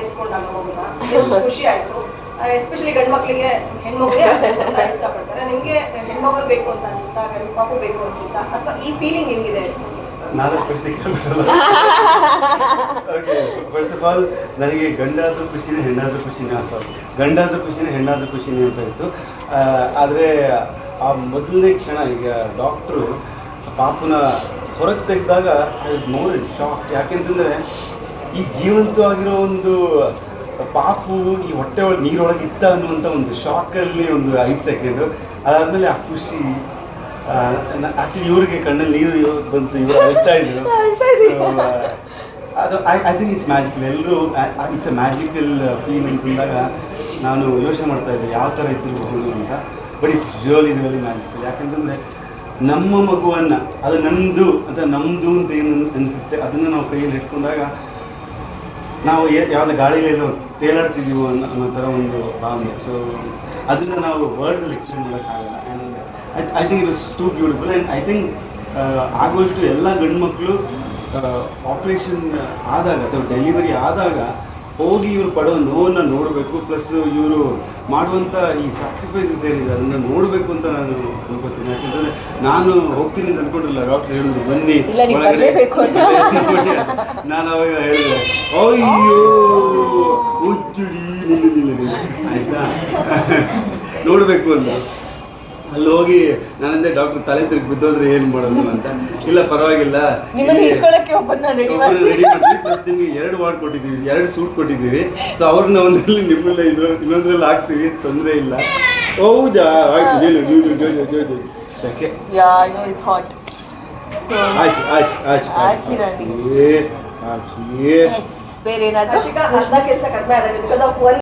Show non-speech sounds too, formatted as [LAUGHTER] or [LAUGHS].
ಎತ್ಕೊಂಡಾಗ ಮಗುನ ಎಷ್ಟು ಖುಷಿ ಆಯ್ತು. ಎಸ್ಪೆಷಲಿ ಗಂಡು ಮಕ್ಕಳಿಗೆ ಹೆಣ್ಮಕ್ಳಿಗೆ [LAUGHS] ಇಷ್ಟಪಡ್ತಾರೆ. ನಿಮ್ಗೆ ಹೆಣ್ಮಕ್ಳು ಬೇಕು ಅಂತ ಅನ್ಸುತ್ತಾ? ಗಂಡು ಪಾಪು ಬೇಕು ಅನ್ಸುತ್ತಾ? ಅಥವಾ ಈ ಫೀಲಿಂಗ್ ಹೆಂಗಿದೆ? ನಾಲ್ಕು ಪ್ರಶ್ನೆ ಕೇಳ್ಬಿಟ್ಟಲ್ಲ ಓಕೆ ಫಸ್ಟ್ ಆಫ್ ಆಲ್ ನನಗೆ ಗಂಡಾದ್ರೂ ಖುಷಿನೇ ಹೆಣ್ಣಾದ್ರೂ ಖುಷಿನೇ ಸಾರಿ ಗಂಡಾದ್ರೂ ಖುಷಿನೇ ಹೆಣ್ಣಾದ್ರೂ ಖುಷಿನೇ ಅಂತ ಇತ್ತು. ಆದರೆ ಆ ಮೊದಲನೇ ಕ್ಷಣ ಈಗ ಡಾಕ್ಟ್ರು ಪಾಪುನ ಹೊರಗೆ ತೆಗೆದಾಗ I was more in shock ಯಾಕೆಂತಂದರೆ ಈ ಜೀವಂತವಾಗಿರೋ ಒಂದು ಪಾಪು ಈ ಹೊಟ್ಟೆ ಒಳಗೆ ನೀರೊಳಗೆ ಇತ್ತ ಅನ್ನುವಂಥ ಒಂದು ಶಾಕಲ್ಲಿ ಒಂದು ಐದು ಸೆಕೆಂಡು ಅದಾದಮೇಲೆ ಆ ಖುಷಿ ಆಕ್ಚುಲಿ ಇವ್ರಿಗೆ ಕಣ್ಣಲ್ಲಿ ನೀರು ಬಂತು ಇವರು ಅಳ್ತಾ ಇದ್ರು. ಅದು I I think it's magical ಎಲ್ಲರೂ ಇಟ್ಸ್ ಅ ಮ್ಯಾಜಿಕಲ್ ಫೀಲ್ ಅಂತಂದಾಗ ನಾನು ಯೋಚನೆ ಮಾಡ್ತಾ ಇದ್ದೆ ಯಾವ ಥರ ಇದ್ದಿರಬಹುದು ಅಂತ. But it's really really magical ಯಾಕಂತಂದರೆ ನಮ್ಮ ಮಗುವನ್ನು ಅದು ನಮ್ಮದು ಅಂತ ನಮ್ಮದು ಅಂತ ಏನು ಅನಿಸುತ್ತೆ ಅದನ್ನು ನಾವು ಕೈಯಲ್ಲಿ ಇಟ್ಕೊಂಡಾಗ ನಾವು ಯಾವುದೇ ಗಾಳಿಯಲ್ಲಿ ತೇಲಾಡ್ತಿದ್ದೀವೋ ಅನ್ನೋ ಥರ ಒಂದು ಭಾವನೆ. ಸೊ ಅದನ್ನು ನಾವು ವರ್ಡ್ಸಲ್ಲಿ ಎಕ್ಸ್ಪ್ಲೇನ್ ಮಾಡೋಕ್ಕಾಗಲ್ಲ. I think it was too beautiful and I think ಆಗುವಷ್ಟು ಎಲ್ಲ ಗಂಡು ಮಕ್ಕಳು ಆಪ್ರೇಷನ್ ಆದಾಗ ಅಥವಾ ಡೆಲಿವರಿ ಆದಾಗ ಹೋಗಿ ಇವರು ಪಡೋ ನೋವನ್ನು ನೋಡಬೇಕು ಪ್ಲಸ್ ಇವರು ಮಾಡುವಂಥ ಈ ಸ್ಯಾಕ್ರಿಫೈಸಸ್ ಏನಿದೆ ಅದನ್ನು ನೋಡಬೇಕು ಅಂತ ನಾನು ಅನ್ಕೋತೀನಿ ಯಾಕಂತಂದರೆ ನಾನು ಹೋಗ್ತೀನಿ ಅಂತ ಅನ್ಕೊಂಡಿಲ್ಲ ಡಾಕ್ಟರ್ ಹೇಳಿದ್ರು ಬನ್ನಿ. [LAUGHS] ನಾನು ಅವಾಗ ಹೇಳಿದೆ ಅಯ್ಯೋ ಉಜ್ಜುಡಿ ನಿಲ್ಲು ನಿಲ್ಲು ನಿಲ್ಲು. ಆಯ್ತಾ [LAUGHS] ನೋಡಬೇಕು ಅಂತ ಅಲ್ಲಿ ಹೋಗಿ ನಾನಂದೆ ಡಾಕ್ಟರ್ ತಲೆ ತಿರುಗಿ ಬಿದ್ದೋದ್ರೆ ಏನು ಮಾಡೋದು ಅಂತ. ಇಲ್ಲ ಪರವಾಗಿಲ್ಲ. ಪ್ಲಸ್ ನಿಮಗೆ ಎರಡು ವಾರ್ಡ್ ಕೊಟ್ಟಿದ್ದೀವಿ ಎರಡು ಸೂಟ್ ಕೊಟ್ಟಿದ್ದೀವಿ. ಸೊ ಅವ್ರನ್ನ ಒಂದರಲ್ಲಿ ನಿಮ್ಮಲ್ಲೇ ಇದ್ರು ಇನ್ನೊಂದ್ರಲ್ಲಿ ಹಾಕ್ತೀವಿ ತೊಂದರೆ ಇಲ್ಲ. ಹೌದಾ? ಆಯ್ತು ಹೇಳು. ಸಕ್ಕೆ yeah I know it's hot so ಆಚೆ ಆಚೆ ಆಚೆ ಆಚೆ ರಾಣಿ. ಆಚೆ ಆಚೆ ಎಸ್ ಬೇರೆ ಏನಾದರೂ? ಕೆಲಸ ಕಡಿಮೆ ಆಗಿದೆ ಬಿಕಾಸ್ ಆಫ್ ಒನ್